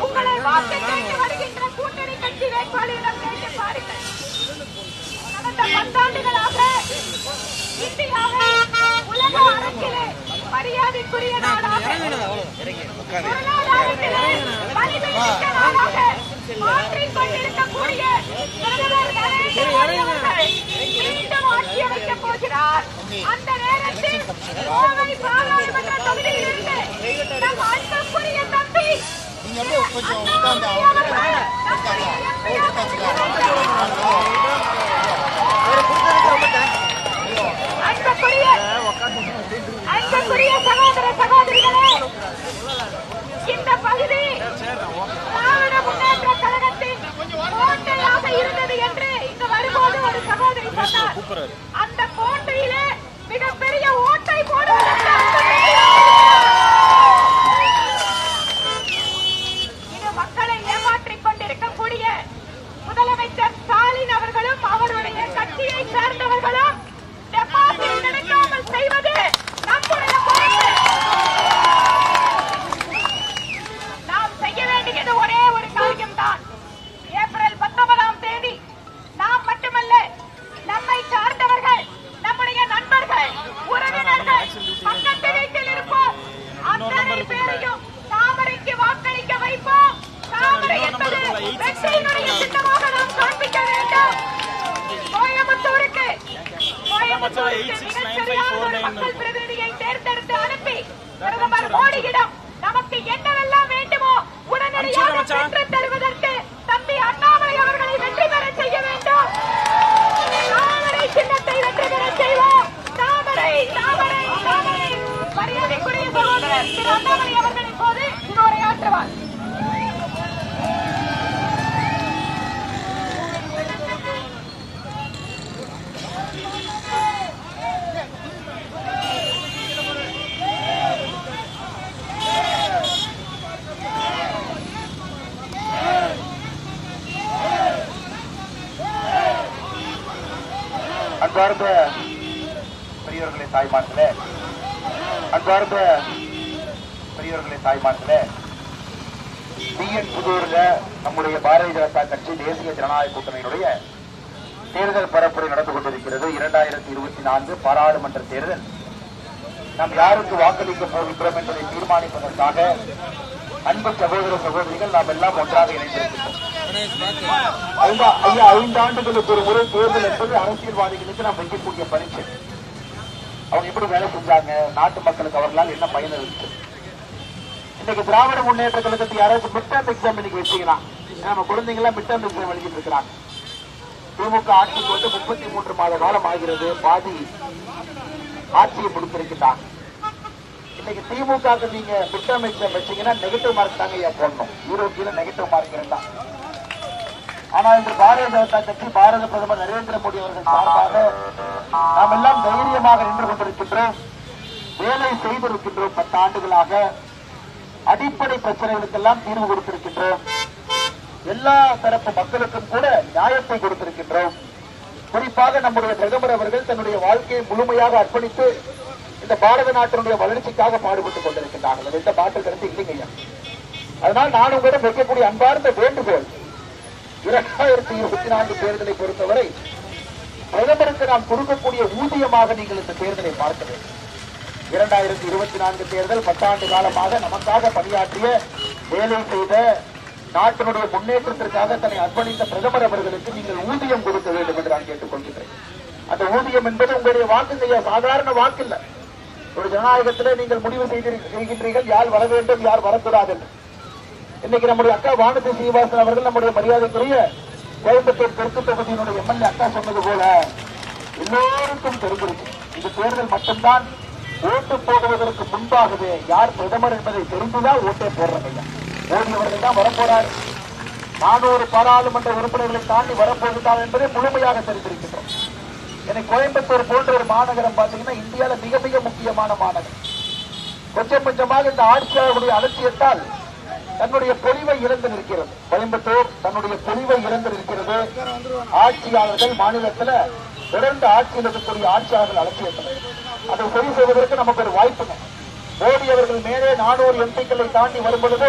உங்களை வாக்கு கேட்டு வருகின்ற கூட்டணி கட்சி வேட்பாளரிடம் கேட்டு பாருங்கள். கடந்த பத்தாண்டுகளாக இந்தியாவை உலக அரங்கிலே மரியாதைக்குரிய நாடாக பொருளாதாரத்திலே வலிமைமிக்க நாடாக மாற்றிக் கொண்டிருக்கக்கூடிய பிரதமர் நரேந்திர மோடி அவர்கள் மீண்டும் ஆட்சி அமைக்கப் போகிறார். அந்த நேரத்தில் கோவை பாராளுமன்ற தொகுதியிலிருந்து நம் அன்புக்குரிய தம்பி நீங்க அப்படியே கொஞ்சம் உட்கார்ந்து அவர்கள் நம்முடைய அன்புக்குரிய அன்புக்குரிய சகோதர சகோதரிகளே இந்த பகுதி திராவிட முன்னேற்ற கழகத்தின் கோட்டையாக இருந்தது என்று இங்கு வரும்போது ஒரு சகோதரி சொன்னார். ஒரு மக்கள் பிரதிநிதியை தேர்ந்தெடுத்து அனுப்பி பிரதமர் மோடியிடம் நமக்கு என்னவெல்லாம் வேண்டுமோ உடனடியாக அன்பார்ந்த பெரியவர்களே தாய்மார்களே. அன்பார்ந்த பெரியவர்களே தாய்மார்களே. டிஎன் புதூர்ல நம்முடைய பாரதிய ஜனதா கட்சி தேசிய ஜனநாயக கூட்டணியினுடைய தேர்தல் பரப்புரை நடந்து கொண்டிருக்கிறது. இரண்டாயிரத்தி இருபத்தி நான்கு பாராளுமன்ற தேர்தல். நாம் யாருக்கு வாக்களிக்க போகின்றோம் என்பதை தீர்மானிப்பதற்காக அன்பு சகோதர சகோதரிகள் நாம் எல்லாம் ஒன்றாக இணைந்திருக்கிறோம் ஐந்தா- ஐயா ஒரு முறை தேர்தல் என்பது அரசியல்வாதிகளுக்கு நாம் வைக்கக்கூடிய பரீட்சை. அவங்க எப்படி வேலை செஞ்சாங்க நாட்டு மக்களுக்கு அவர்களால் என்ன பயன் இருக்கு இன்னைக்கு திராவிட முன்னேற்ற கழகத்தை யாராச்சும் மிட் டேர்ம் எக்ஸாம் இன்னைக்கு வச்சீங்கன்னா நம்ம குழந்தைங்க எல்லாம் மிட் டேர்ம் எக்ஸாம் எழுதிட்டு இருக்கிறாங்க. திமுக ஆட்சிக்கு வந்து முப்பத்தி மூன்று மாத காலம் ஆகிறது. பாதி ஆட்சியை முடித்திருக்கிறாங்க இன்னைக்கு திமுக நீங்க மிட் வச்சீங்கன்னா நெகட்டிவ் மார்க் தாங்க ஐயா போடணும். யூரோப்பியில நெகட்டிவ் மார்க் இருந்தா. ஆனா இன்று பாரதிய ஜனதா கட்சி பாரத பிரதமர் நரேந்திர மோடி அவர்கள் சார்பாக நாம் எல்லாம் தைரியமாக நின்று கொண்டிருக்கின்றோம். வேலை செய்திருக்கின்றோம் பத்து ஆண்டுகளாக. அடிப்படை பிரச்சனைகளுக்கெல்லாம் தீர்வு கொடுத்திருக்கின்றோம். எல்லா தரப்பு மக்களுக்கும் கூட நியாயத்தை கொடுத்திருக்கின்றோம். குறிப்பாக நம்முடைய பிரதமர் அவர்கள் தன்னுடைய வாழ்க்கையை முழுமையாக அர்ப்பணித்து இந்த பாரத நாட்டினுடைய வளர்ச்சிக்காக பாடுபட்டுக் கொண்டிருக்கின்றார்கள். அது எந்த கருத்து இல்லைங்க அதனால் நான் உங்களிடம் வைக்கக்கூடிய அன்பார்ந்த வேண்டுகோள் இரண்டாயிரத்தி இருபத்தி நான்கு தேர்தலை பொறுத்தவரை பிரதமருக்கு நாம் கொடுக்கக்கூடிய ஊதியமாக நீங்கள் இந்த தேர்தலை பார்க்க வேண்டும். இரண்டாயிரத்தி இருபத்தி நான்கு தேர்தல் பத்தாண்டு காலமாக நமக்காக பணியாற்றிய வேலை செய்த நாட்டினுடைய முன்னேற்றத்திற்காக தன்னை அர்ப்பணித்த பிரதமர் அவர்களுக்கு நீங்கள் ஊதியம் கொடுக்க வேண்டும் என்று நான் கேட்டுக்கொள்கிறேன் அந்த ஊதியம் என்பது உங்களுடைய வாக்குங்க சாதாரண வாக்கு இல்ல. ஒரு ஜனநாயகத்திலே நீங்கள் முடிவு செய்திரு- செய்கின்றீர்கள். யார் வர வேண்டும் யார் வரக்கூடாது இன்னைக்கு நம்முடைய அக்கா வானதி சீனிவாசன் அவர்கள் நம்முடைய மரியாதைக்குரிய கோயம்புத்தூர் தெற்கு தொகுதியினுடைய எம்எல்ஏ அக்கா சொன்னது போல எல்லோருக்கும் தெரிந்திருக்கு. இந்த தேர்தல் மட்டும்தான் ஓட்டு போடுவதற்கு முன்பாகவே யார் பிரதமர் என்பதை தெரிந்துதான் ஓட்டே போடுறதில்லை மோடி அவர்கள் தான் வரப்போறார். நானூறு பாராளுமன்ற உறுப்பினர்களை தாண்டி வரப்போகிறார் என்பதை முழுமையாக தெரிந்திருக்கின்றோம். எனக்கு கோயம்புத்தூர் போன்ற ஒரு மாநகரம் பாத்தீங்கன்னா இந்தியாவில் மிக மிக முக்கியமான மாநகரம். கொஞ்சம் கொஞ்சமாக இந்த ஆட்சியாளர்களுடைய அலட்சியத்தால் தன்னுடைய பொலிவை இழந்து நிற்கிறது. கோயம்புத்தூர் தன்னுடைய பொலிவை இழந்து நிற்கிறது. ஆட்சியாளர்கள் மாநிலத்துல தொடர்ந்து ஆட்சியில் இருக்கக்கூடிய ஆட்சியாளர்கள் அலட்சியத்தில். அதை சரி செய்வதற்கு நமக்கு ஒரு வாய்ப்பு மோடி அவர்கள் மேலே நானூறு எம்பிக்களை தாண்டி வரும்பொழுது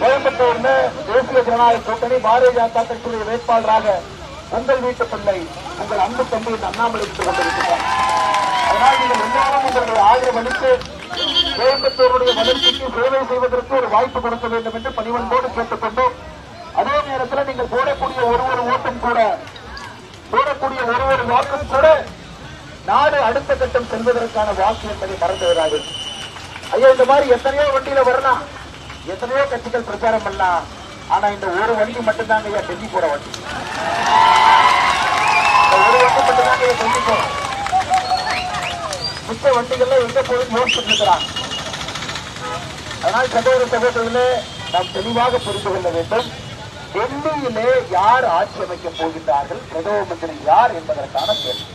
கோயம்புத்தூர்ல தேசிய ஜனநாயக கூட்டணி பாரதிய ஜனதா கட்சியுடைய வேட்பாளராக உங்கள் வீட்டு பிள்ளை உங்கள் அன்பு தம்பி இந்த அண்ணாமலை இருந்து கொண்டிருக்கிறார் அதனால் நீங்கள் எல்லாரும் உங்களுடைய ஆதரவு அளித்து கோயம்புத்தூருடைய வளர்ச்சிக்கு சேவை செய்வதற்கு ஒரு வாய்ப்பு கொடுக்க வேண்டும் என்று பணிவன்போடு கேட்டுக்கொண்டு அதே நேரத்தில் நீங்கள் போடக்கூடிய ஒரு ஒரு ஓட்டம் கூட போடக்கூடிய ஒரு ஒரு வாக்கும் கூட நாடு அடுத்த கட்டம் செல்வதற்கான வாக்கு என்பதை மறந்து விடாது ஐயா இந்த மாதிரி எத்தனையோ வண்டியில வரலாம். எத்தனையோ கட்சிகள் பிரச்சாரம் பண்ணலாம். ஆனா இந்த ஒரு வண்டி மட்டும்தாங்க ஐயா டெல்லி போற வண்டி. இந்த ஒரு சந்திப்போம் மிச்ச வண்டிகள்ல எங்க போய் மோசிட்டு இருக்கிறாங்க அதனால் சகோதர சகோதரர்களே நாம் தெளிவாக புரிந்து கொள்ள வேண்டும் டெல்லியிலே யார் ஆட்சி அமைக்கப் போகின்றார்கள் பிரதம மந்திரி யார் என்பதற்கான கேள்வி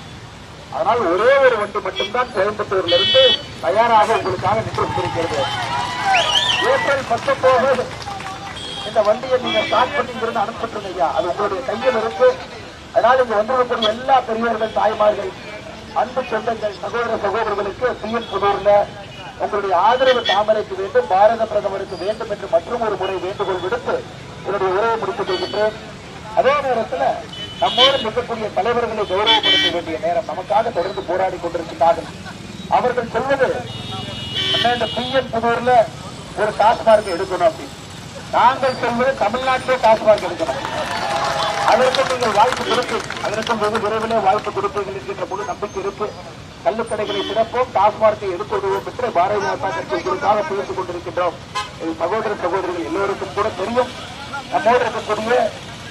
அதனால் ஒரே ஒரு வண்டி மட்டும்தான் கோயம்புத்தூர்ல இருந்து தயாராக உங்களுக்காக நின்று கொண்டிருக்கிறது ஏப்ரல் பத்தொன்பது இந்த வண்டியை நீங்க ஸ்டார்ட் பண்ணி இங்கிருந்து அனுப்பிட்டுருங்க ஐயா. அது உங்களுடைய கையில் இருக்கு. அதனால் இங்கு வந்திருக்கக்கூடிய எல்லா பெரியவர்கள் தாய்மார்கள் அன்பு சொந்தங்கள் சகோதர சகோதரர்களுக்கு பிஎன் புதூர்ல உங்களுடைய ஆதரவு தாமரைக்கு வேண்டும் பாரத பிரதமருக்கு வேண்டும் என்று மற்றும் ஒரு முறை வேண்டுகோள் விடுத்து என்னுடைய உரையை முடித்துக் கொள்கின்றேன். அதே நேரத்தில் நம்மோடு இருக்கக்கூடிய தலைவர்களை கௌரவப்படுத்த வேண்டிய நேரம் நமக்காக தொடர்ந்து போராடி கொண்டிருக்கிறார்கள் அவர்கள் சொல்வது இந்த பிஎன் புதூர்ல ஒரு டாஸ்மார்க் எடுக்கணும் அப்படின்னு. நாங்கள் சொல்வது தமிழ்நாட்டிலே டாஸ்மார்க் எடுக்கணும் அதற்கு நீங்கள் வாய்ப்பு கொடுத்து அதற்கும் வெகு விரைவிலே வாய்ப்பு கொடுப்பீர்கள் என்கின்ற முழு நம்பிக்கை இருப்பு. கள்ளுக்கடைகளை திறப்போம் டாஸ்மார்க்கை எடுத்து விடுவோம் என்று பாரதிய ஜனதா கட்சி உங்களுக்காக பேசிக் கொண்டிருக்கின்றோம். இது சகோதர சகோதரிகள் எல்லோருக்கும் கூட தெரியும் நம்மோடு இருக்கக்கூடிய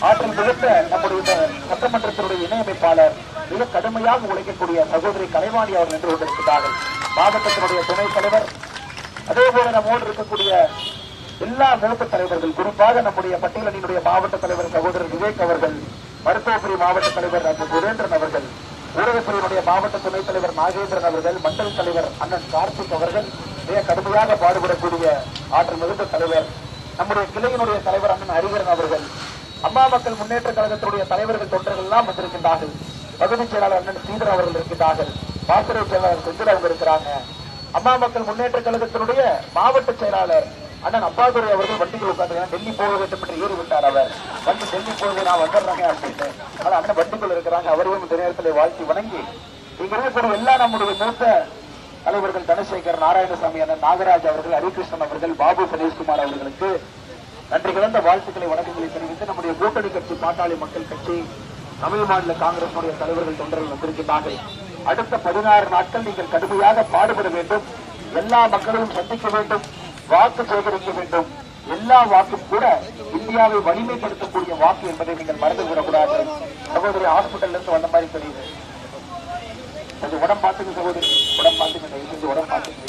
ஆற்றல் மிகுந்த நம்முடைய சட்டமன்றத்தினுடைய இணையமைப்பாளர் மிக கடுமையாக உழைக்கக்கூடிய சகோதரி கலைவாணி அவர் நின்று கொண்டிருக்கிறார்கள். மாவட்டத்தினுடைய துணைத் தலைவர் அதே போல நம்மோடு இருக்கக்கூடிய எல்லா மூத்த தலைவர்கள் குறிப்பாக நம்முடைய பட்டியலினுடைய மாவட்ட தலைவர் சகோதரர் விவேக் அவர்கள் மருத்துவபுரி மாவட்ட தலைவர் டாக்டர் சுரேந்திரன் அவர்கள் ஊடகத்துறையினுடைய மாவட்ட துணைத் தலைவர் நாகேந்திரன் அவர்கள் மண்டல் தலைவர் அண்ணன் கார்த்திக் அவர்கள் மிக கடுமையாக பாடுபடக்கூடிய ஆற்றல் மிகுந்த தலைவர். நம்முடைய கிளையினுடைய தலைவர் அண்ணன் ஹரிகரன் அவர்கள். அம்மா மக்கள் முன்னேற்ற கழகத்தினுடைய தலைவர்கள் தொண்டர்கள் எல்லாம் வந்திருக்கின்றார்கள். பகுதி செயலாளர் அண்ணன் ஸ்ரீதர் அவர்கள் இருக்கின்றார்கள். பாசறை செயலாளர் செந்தில் அவங்க இருக்கிறாங்க. அம்மா மக்கள் முன்னேற்ற கழகத்தினுடைய மாவட்ட செயலாளர் அண்ணன் அப்பாதுரை அவர்கள் வண்டிகள் உட்கார்ந்து டெல்லி போக வேண்டும் என்று ஏறி விட்டார் அவர். வந்து டெல்லி போக நான் வந்துடுறாங்க அப்படின்னு ஆனா அண்ணன் வண்டிக்குள் இருக்கிறாங்க. அவரையும் இந்த நேரத்தில் வாழ்த்தி வணங்கி இங்க இருக்கக்கூடிய எல்லா நம்முடைய மூத்த தலைவர்கள் தனசேகர் நாராயணசாமி அண்ணன் நாகராஜ் அவர்கள் ஹரிகிருஷ்ணன் அவர்கள் பாபு சனீஷ்குமார் அவர்களுக்கு நன்றி கலந்த வாழ்த்துக்களை வணக்கங்களை தெரிவித்து நம்முடைய கூட்டணி கட்சி பாட்டாளி மக்கள் கட்சி தமிழ் மாநில காங்கிரசுடைய தலைவர்கள் தொண்டர்கள் வந்திருக்கிறார்கள் அடுத்த பதினாறு நாட்கள் நீங்கள் கடுமையாக பாடுபட வேண்டும். எல்லா மக்களையும் சந்திக்க வேண்டும். வாக்கு சேகரிக்க வேண்டும். எல்லா வாக்கும் கூட இந்தியாவை வலிமைப்படுத்தக்கூடிய வாக்கு என்பதை நீங்கள் மறந்து விடக்கூடாது. சகோதரி ஹாஸ்பிட்டல்ல இருந்து வந்த மாதிரி தெரியுது. கொஞ்சம் உடம்பு பார்த்துங்க சகோதரி. உடம்பு பார்த்துங்க தயவு உடம்பு பார்த்துங்க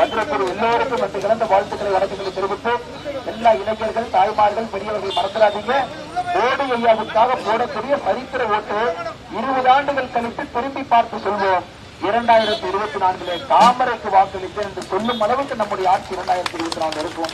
வந்திருக்கிற எல்லோருக்கும் மற்ற கலந்த வாழ்த்துக்களை வணக்கங்களை தெரிவித்து எல்லா இளைஞர்கள் தாய்மார்கள் பெரியவர்கள் மறந்துடாதீங்க. மோடி ஐயாவுக்காக போடக்கூடிய சரித்திர ஓட்டு இருபது ஆண்டுகள் கழித்து திரும்பி பார்த்து சொல்வோம். இரண்டாயிரத்தி இருபத்தி நான்கிலே தாமரைக்கு வாக்களித்தேன் என்று சொல்லும் அளவுக்கு நம்முடைய ஆட்சி இரண்டாயிரத்தி இருபத்தி நான்கு இருக்கும்.